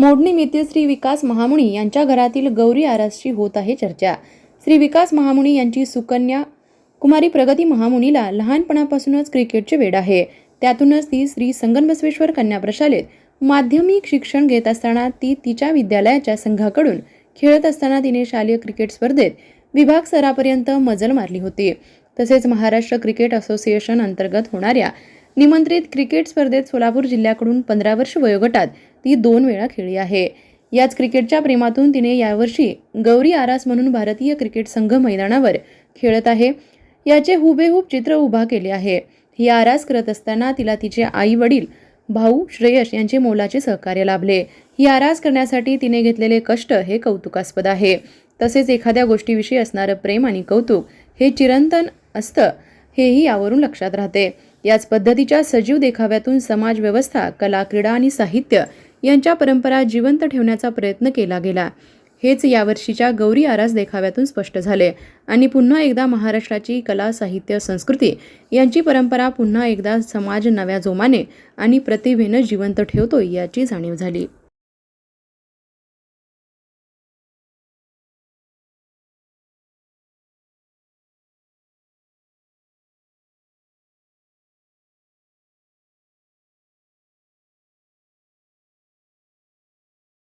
मोडनिमित्त श्री विकास महामुनी यांच्या घरातील गौरी आरासची होत आहे चर्चा. श्री विकास महामुनी यांची सुकन्या कुमारी प्रगती महामुनीला लहानपणापासूनच क्रिकेटचे वेड आहे. त्यातूनच ती श्री संगनबसवेश्वर कन्या प्रशालेत माध्यमिक शिक्षण घेत असताना ती तिच्या विद्यालयाच्या संघाकडून खेळत असताना तिने शालेय क्रिकेट स्पर्धेत विभाग स्तरापर्यंत मजल मारली होती. तसेच महाराष्ट्र क्रिकेट असोसिएशन अंतर्गत होणाऱ्या निमंत्रित क्रिकेट स्पर्धेत सोलापूर जिल्ह्याकडून पंधरा वर्ष वयोगटात ती दोन वेळा खेळली आहे. याच क्रिकेटच्या प्रेमातून तिने यावर्षी गौरी आरास म्हणून भारतीय क्रिकेट संघ मैदानावर खेळत आहे. याचे हुबेहूब चित्र उभा केले आहे. ही आरास करत असताना तिला तिचे आई वडील भाऊ श्रेयश यांचे मोलाचे सहकार्य लाभले. ही आरास करण्यासाठी तिने घेतलेले कष्ट हे कौतुकास्पद आहे. तसेच एखाद्या गोष्टीविषयी असणारं प्रेम आणि कौतुक हे चिरंतन असतं हेही यावरून लक्षात राहते. याच पद्धतीच्या सजीव देखाव्यातून समाज व्यवस्था कला क्रीडा आणि साहित्य यांच्या परंपरा जिवंत ठेवण्याचा प्रयत्न केला गेला. हेच यावर्षीच्या गौरी आरास देखाव्यातून स्पष्ट झाले. आणि पुन्हा एकदा महाराष्ट्राची कला साहित्य संस्कृती यांची परंपरा पुन्हा एकदा समाज नव्या जोमाने आणि प्रतिभेनं जिवंत ठेवतो याची जाणीव झाली.